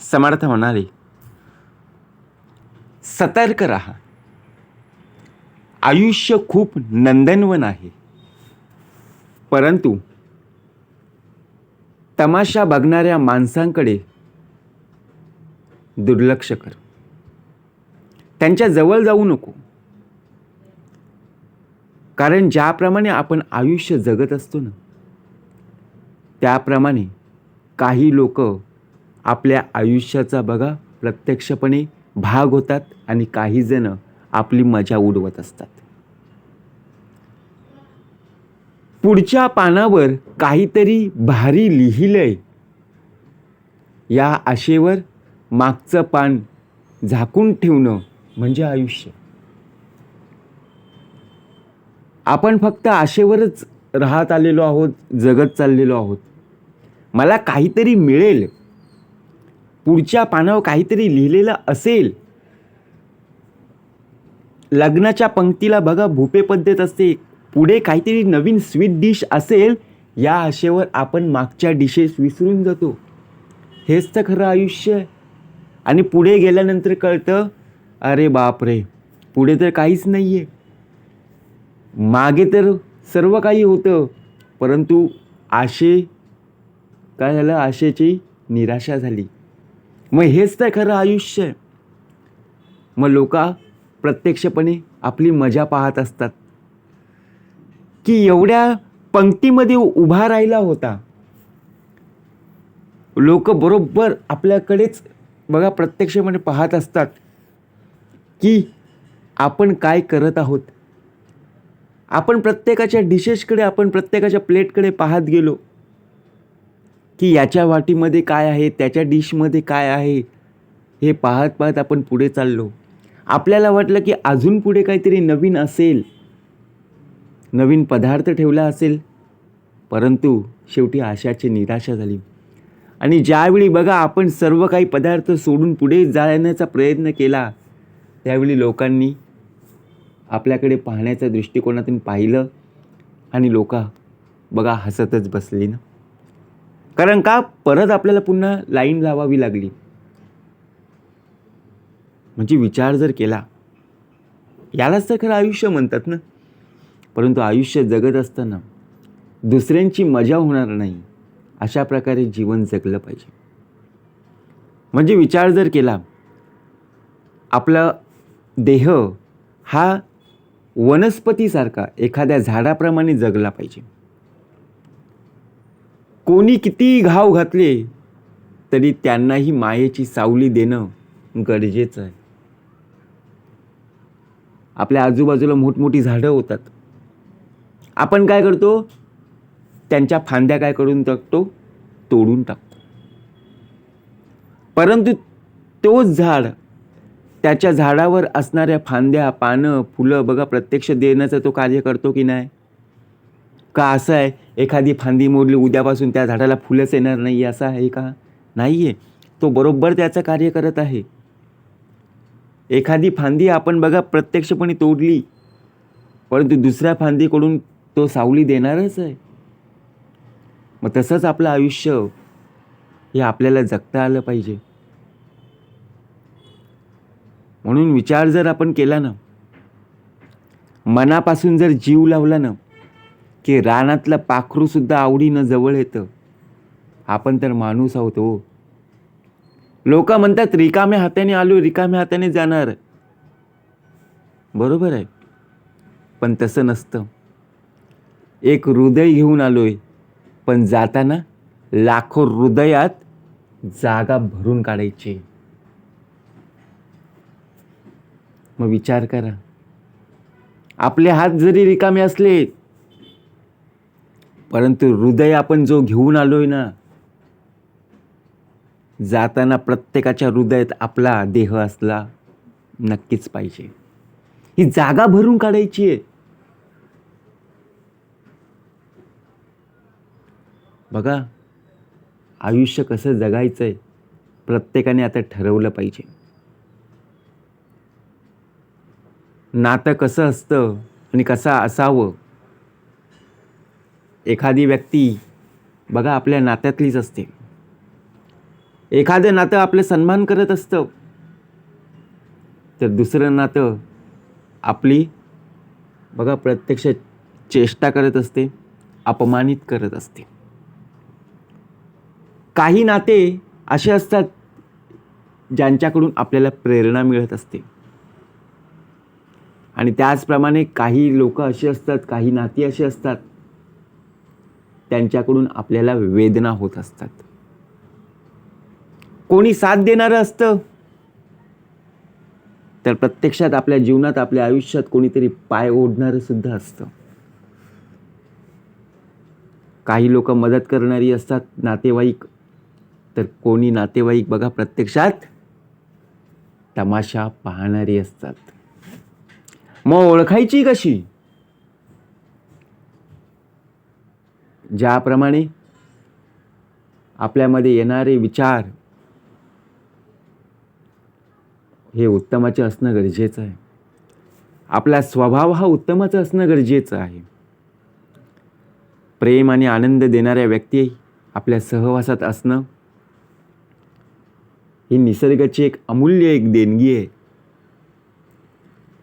समर्थ म्हणाले सतर्क रहा. आयुष्य खूप नंदनवन आहे. परंतु तमाशा बघणाऱ्या माणसांकडे दुर्लक्ष कर. त्यांच्या जवळ जाऊ नको. कारण ज्याप्रमाणे आपण आयुष्य जगत असतो ना त्याप्रमाणे काही लोक आपल्या आयुष्याचा बघा प्रत्यक्षपणे भाग होतात आणि काही जण आपली मजा उडवत असतात. पुढच्या पानावर काहीतरी भारी लिहिलंय. या आशेवर मागचं पान झाकून ठेवणं म्हणजे आयुष्य. आपण फक्त आशेवरच राहत आलेलो आहोत जगत चाललेलो आहोत. मला काहीतरी मिळेल. पुढच्या पानावर काहीतरी लिहिलेलं असेल. लग्नाच्या पंक्तीला बघा भूपे पद्धत असते. पुढे काहीतरी नवीन स्वीट डिश असेल या आशेवर आपण मागच्या डिशेस विसरून जातो. हेच तर खरं आयुष्य आहे. आणि पुढे गेल्यानंतर कळतं अरे बापरे पुढे तर काहीच नाही आहे मागे तर सर्व काही होतं परंतु आशे काय झालं? आशेची निराशा झाली. मग हेच तर खरं आयुष्य आहे. मग लोक प्रत्यक्षपणे आपली मजा पाहत असतात. की एवढ्या पंक्तीमध्ये उभा राहिला होता. लोक बरोबर आपल्याकडेच बघा प्रत्यक्षपणे पाहत असतात. की आपण काय करत आहोत. आपण प्रत्येकाच्या डिशेसकडे आपण प्रत्येकाच्या प्लेटकडे पाहत गेलो. की याच्या वाटीमध्ये काय आहे त्याच्या डिशमध्ये काय आहे हे पाहत पाहत आपण पुढे चाललो. आपल्याला वाटलं की अजून पुढे काहीतरी नवीन असेल नवीन पदार्थ ठेवला असेल परंतु शेवटी आशाची निराशा झाली. आणि ज्यावेळी बघा आपण सर्व काही पदार्थ सोडून पुढे जाण्याचा प्रयत्न केला त्यावेळी लोकांनी आपल्याकडे पाहण्याच्या दृष्टिकोनातून पाहिलं आणि लोक बघा हसतच बसली ना. कारण का? परत आपल्याला पुन्हा लाईन लावावी लागली. म्हणजे विचार जर केला यालाच तर खरं आयुष्य म्हणतात ना. परंतु आयुष्य जगत असताना दुसऱ्यांची मजा होणार नाही अशा प्रकारे जीवन जगलं पाहिजे. म्हणजे विचार जर केला आपला देह हा वनस्पतीसारखा एखाद्या झाडाप्रमाणे जगला पाहिजे. कोणी किती घाव घातले तरी त्यांनाही मायेची सावली देणं गरजेचं आहे. आपल्या आजूबाजूला मोठमोठी झाडं होतात. आपण काय करतो? त्यांच्या फांद्या काय करून टाकतो? तोडून टाकतो. परंतु तोच झाड त्याच्या झाडावर असणाऱ्या फांद्या पानं फुलं बघा प्रत्यक्ष देण्याचं तो कार्य करतो की नाही? का असं आहे? एखादी फांदी मोडली उद्यापासून त्या झाडाला फुलंच येणार नाही असं आहे का? नाही आहे तो बरोबर त्याचं कार्य करत आहे. एखादी फांदी आपण बघा प्रत्यक्षपणे तोडली परंतु दुसऱ्या फांदीकडून तो सावली देणारच आहे. मग तसंच आपलं आयुष्य हे आपल्याला जगता आलं पाहिजे. म्हणून विचार जर आपण केला ना मनापासून जर जीव लावला ना की रानातलं पाखरूसुद्धा आवडीनं जवळ येतं. आपण तर माणूस आहोत हो. लोक म्हणतात रिकाम्या हाताने आलो रिकाम्या हाताने जाणार. बरोबर आहे. पण तसं नसतं. एक हृदय घेऊन आलोय पण जाताना लाखो हृदयात जागा भरून काढायची. मग विचार करा. आपले हात जरी रिकामे असले परंतु हृदय आपण जो घेऊन आलोय ना जाताना प्रत्येकाच्या हृदयात आपला देह असला नक्कीच पाहिजे. ही जागा भरून काढायची आहे. बघा आयुष्य कसं जगायचं आहे प्रत्येकाने आता ठरवलं पाहिजे. नातं कसं असतं आणि कसं असावं एखादी व्यक्ती बघा आपल्या नात्यातलीच असते. एखादं नातं आपलं सन्मान करत असतं. तर दुसरं नातं आपली बघा प्रत्यक्ष चेष्टा करत असते अपमानित करत असते. काही नाते असे असतात ज्यांच्याकडून आपल्याला प्रेरणा मिळत असते. आणि त्याचप्रमाणे काही लोक असे असतात काही नाती अशी असतात त्यांच्याकडून आपल्याला वेदना होत असतात. कोणी साथ देणारं असतं. तर प्रत्यक्षात आपल्या जीवनात आपल्या आयुष्यात कोणीतरी पाय ओढणारं सुद्धा असतं. काही लोक मदत करणारी असतात नातेवाईक. तर कोणी नातेवाईक बघा प्रत्यक्षात तमाशा पाहणारी असतात. मग ओळखायची कशी? ज्याप्रमाणे आपल्यामध्ये येणारे विचार हे उत्तमाचे असणं गरजेचं आहे. आपला स्वभाव हा उत्तमाचा असणं गरजेचं आहे. प्रेम आणि आनंद देणाऱ्या व्यक्ती आपल्या सहवासात असणं ही निसर्गाची एक अमूल्य एक देणगी आहे.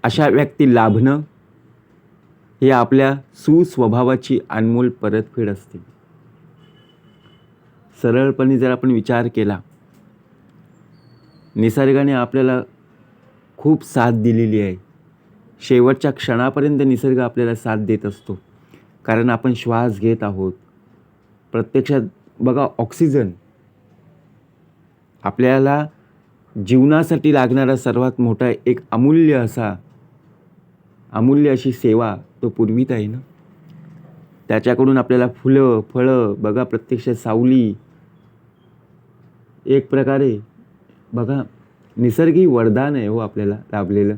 अशा व्यक्ती लाभणं हे आपल्या सुस्वभावाची अनमोल परतफेड असते. सरळपणे जर आपण विचार केला निसर्गाने आपल्याला खूप साथ दिलेली आहे. शेवटच्या क्षणापर्यंत निसर्ग आपल्याला साथ देत असतो. कारण आपण श्वास घेत आहोत. प्रत्यक्षात बघा ऑक्सिजन आपल्याला जीवनासाठी लागणारा सर्वात मोठा एक अमूल्य असा अमूल्य अशी सेवा तो पूर्वीत आहे ना. त्याच्याकडून आपल्याला फुलं फळं बघा प्रत्यक्ष सावली. एक प्रकारे बघा निसर्गी वरदान आहे हो आपल्याला लाभलेलं.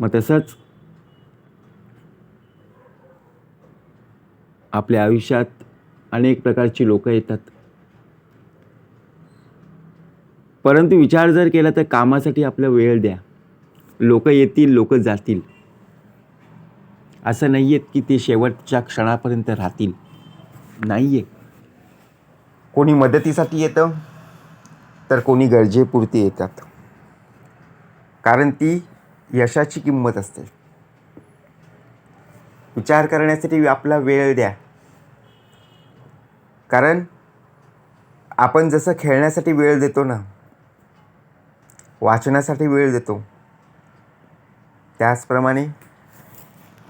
मग तसंच आपल्या आयुष्यात अनेक प्रकारची लोक येतात. परंतु विचार जर केला तर कामासाठी आपला वेळ द्या. लोक येतील लोक जातील. असं नाही आहेत की ते शेवटच्या क्षणापर्यंत राहतील. नाही आहे कोणी मदतीसाठी येतं तर कोणी गरजेपुरती येतात. कारण ती यशाची किंमत असते. विचार करण्यासाठी आपला वेळ द्या. कारण आपण जसं खेळण्यासाठी वेळ देतो ना वाचनासाठी वेळ देतो त्याचप्रमाणे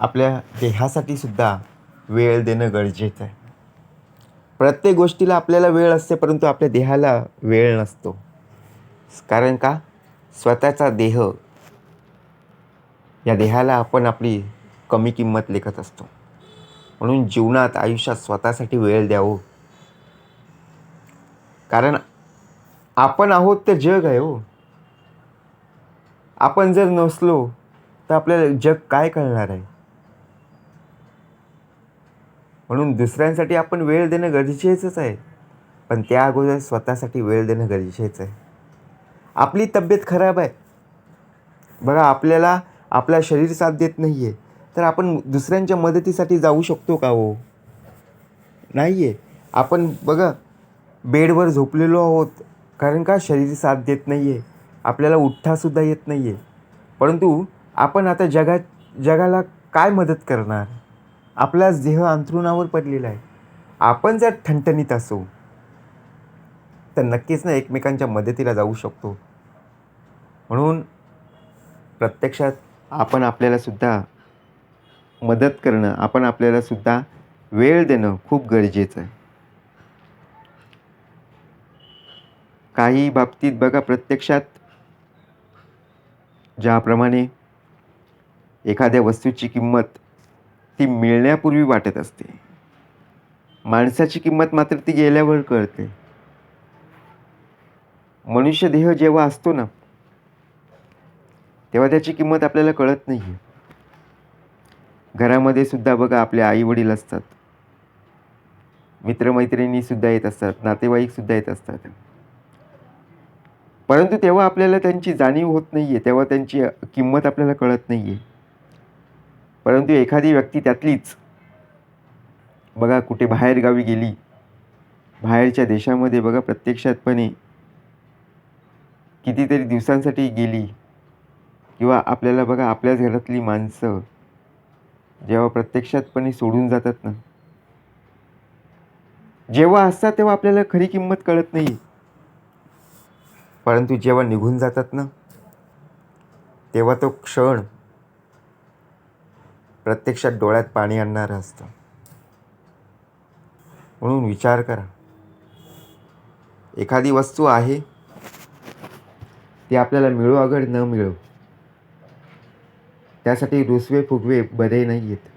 आपल्या देहासाठी सुद्धा वेळ देणं गरजेचं आहे. प्रत्येक गोष्टीला आपल्याला वेळ असते परंतु आपल्या देहाला वेळ नसतो. कारण का? स्वतःचा देह या देहाला आपण आपली कमी किंमत लेखत असतो. म्हणून जीवनात आयुष्यात स्वतःसाठी वेळ द्यावं. कारण आपण आहोत तर जग आहे हो. आपण जर नसलो तर आपल्याला जग काय कळणार आहे? म्हणून दुसऱ्यांसाठी आपण वेळ देणं गरजेचंच आहे. पण त्या अगोदर स्वतःसाठी वेळ देणं गरजेचं आहे. आपली तब्येत खराब आहे. बघा आपल्याला आपला शरीर साथ देत नाही आहे तर आपण दुसऱ्यांच्या मदतीसाठी जाऊ शकतो का हो? नाही आहे आपण बघा बेडवर झोपलेलो आहोत. कारण का? शरीर साथ देत नाही आहे आपल्याला उठ्ठासुद्धा येत नाही आहे परंतु आपण आता जगात जगाला काय मदत करणार? आपला देह अंथरुणावर पडलेला आहे. आपण जर ठणठणीत असू तर नक्कीच ना एकमेकांच्या मदतीला जाऊ शकतो. म्हणून प्रत्यक्षात आपण आपल्यालासुद्धा मदत करणं आपण आपल्यालासुद्धा वेळ देणं खूप गरजेचं आहे. काही बाबतीत बघा प्रत्यक्षात ज्याप्रमाणे एखाद्या वस्तूची किंमत ती मिळण्यापूर्वी वाटत असते. माणसाची किंमत मात्र ती गेल्यावर कळते. मनुष्य देह जेव्हा असतो ना तेव्हा त्याची किंमत आपल्याला कळत नाही आहे घरामध्ये सुद्धा बघा आपले आई वडील असतात. मित्रमैत्रिणी सुद्धा येत असतात नातेवाईक सुद्धा येत असतात. परंतु तेव्हा आपल्याला त्यांची जाणीव होत नाही आहे तेव्हा त्यांची किंमत आपल्याला कळत नाही आहे परंतु एखादी व्यक्ती त्यातलीच. बघा कुठे बाहेरगावी गेली. बाहेरच्या देशामध्ये बघा प्रत्यक्षातपणे कितीतरी दिवसांसाठी गेली. किंवा आपल्याला बघा आपल्याच घरातली माणसं जेव्हा प्रत्यक्षातपणे सोडून जातात ना. जेव्हा असतात तेव्हा आपल्याला खरी किंमत कळत नाही. परंतु जेव्हा निघून जातात ना तेव्हा तो क्षण प्रत्यक्षात डोळ्यात पाणी आणणारं असतं. म्हणून विचार करा. एखादी वस्तू आहे ती आपल्याला मिळो अगड न मिळो. त्यासाठी रुसवे फुगवे बरे नाही आहेत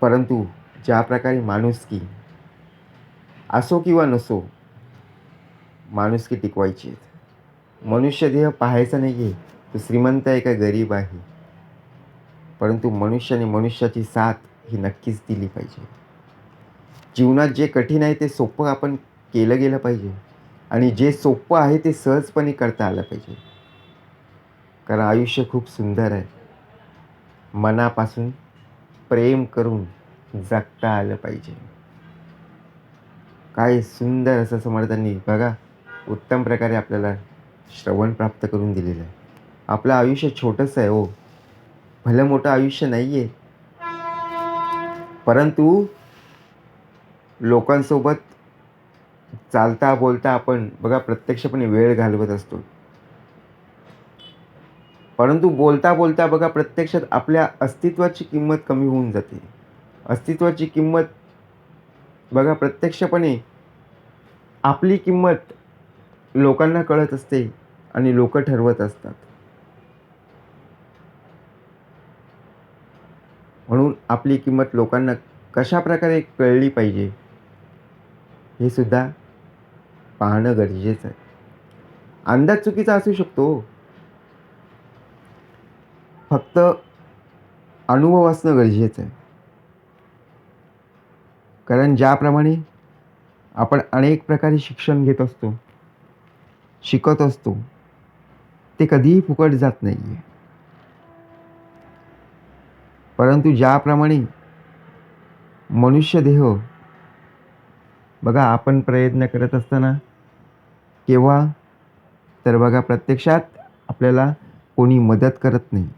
परंतु ज्या प्रकारे माणुसकी असो किंवा नसो माणुसकी टिकवायची आहेत. मनुष्य देह पाहायचा नाही आहे तो श्रीमंत आहे का गरीब आहे? परंतु मनुष्याने मनुष्याची साथ ही नक्कीच दिली पाहिजे. जीवनात जे कठीण आहे ते सोपं आपण केलं गेलं पाहिजे. आणि जे सोपं आहे ते सहजपणे करता आलं पाहिजे. कारण आयुष्य खूप सुंदर आहे. मनापासून प्रेम करून जगता आलं पाहिजे. काय सुंदर असं समर्थांनी बघा उत्तम प्रकारे आपल्याला श्रवण प्राप्त करून दिलेलं आहे. आपलं आयुष्य छोटंसं आहे हो. भलं मोठं आयुष्य नाही आहे परंतु लोकांसोबत चालता बोलता आपण बघा प्रत्यक्षपणे वेळ घालवत असतो. परंतु बोलता बोलता बघा प्रत्यक्षात आपल्या अस्तित्वाची किंमत कमी होऊन जाते. अस्तित्वाची किंमत बघा प्रत्यक्षपणे आपली किंमत लोकांना कळत असते आणि लोक ठरवत असतात. म्हणून आपली किंमत लोकांना कशा प्रकारे कळली पाहिजे हे सुद्धा पाहणं गरजेचं आहे. अंदाज चुकीचा असू शकतो हो. फक्त अनुभव असणं गरजेचं आहे. कारण ज्याप्रमाणे आपण अनेक प्रकारे शिक्षण घेत असतो शिकत असतो ते कधीही फुकट जात नाही आहे परंतु ज्याप्रमाणे मनुष्यदेह बघा आपण प्रयत्न करत असताना केव्हा? तर बघा प्रत्यक्षात आपल्याला कोणी मदत करत नाही.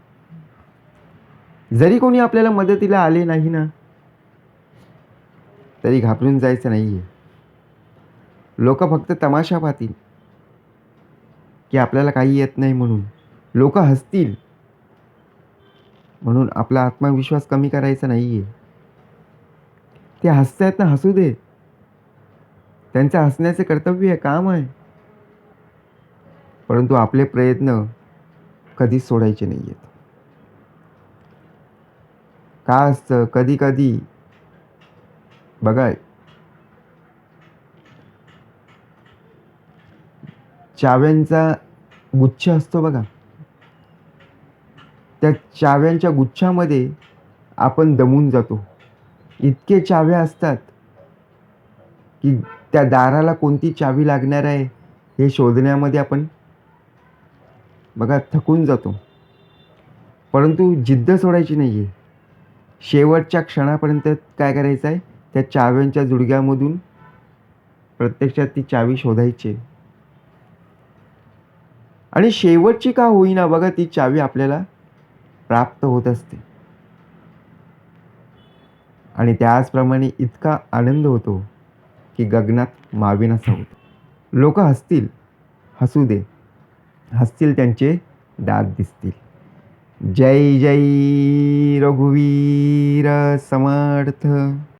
जरी कोणी आपल्याला मदतीला आले नाही ना तरी घाबरून जायचं नाही आहे लोक फक्त तमाशा पाहतील की आपल्याला काही येत नाही म्हणून. लोक हसतील. म्हणून आपला आत्मविश्वास कमी करायचा नाही आहे ते हसतायत ना हसू दे. त्यांचं हसण्याचे कर्तव्य आहे काम आहे. परंतु आपले प्रयत्न कधीच सोडायचे नाही आहेत का असतं? कधी कधी बघा चाव्यांचा गुच्छ असतो बघा. त्या चाव्यांच्या गुच्छामध्ये आपण दमून जातो. इतके चाव्या असतात की त्या दाराला कोणती चावी लागणार आहे हे शोधण्यामध्ये आपण बघा थकून जातो. परंतु जिद्द सोडायची नाही आहे शेवटच्या क्षणापर्यंत काय करायचं आहे? त्या चाव्यांच्या जुडग्यामधून प्रत्यक्षात ती चावी शोधायची. आणि शेवटची का होईना बघा ती चावी आपल्याला प्राप्त होत असते. आणि त्याचप्रमाणे इतका आनंद होतो की गगनात मावेनासा होतो. लोक हसतील हसू दे. हसतील त्यांचे दात दिसतील. जय जय रघुवीर समर्थ.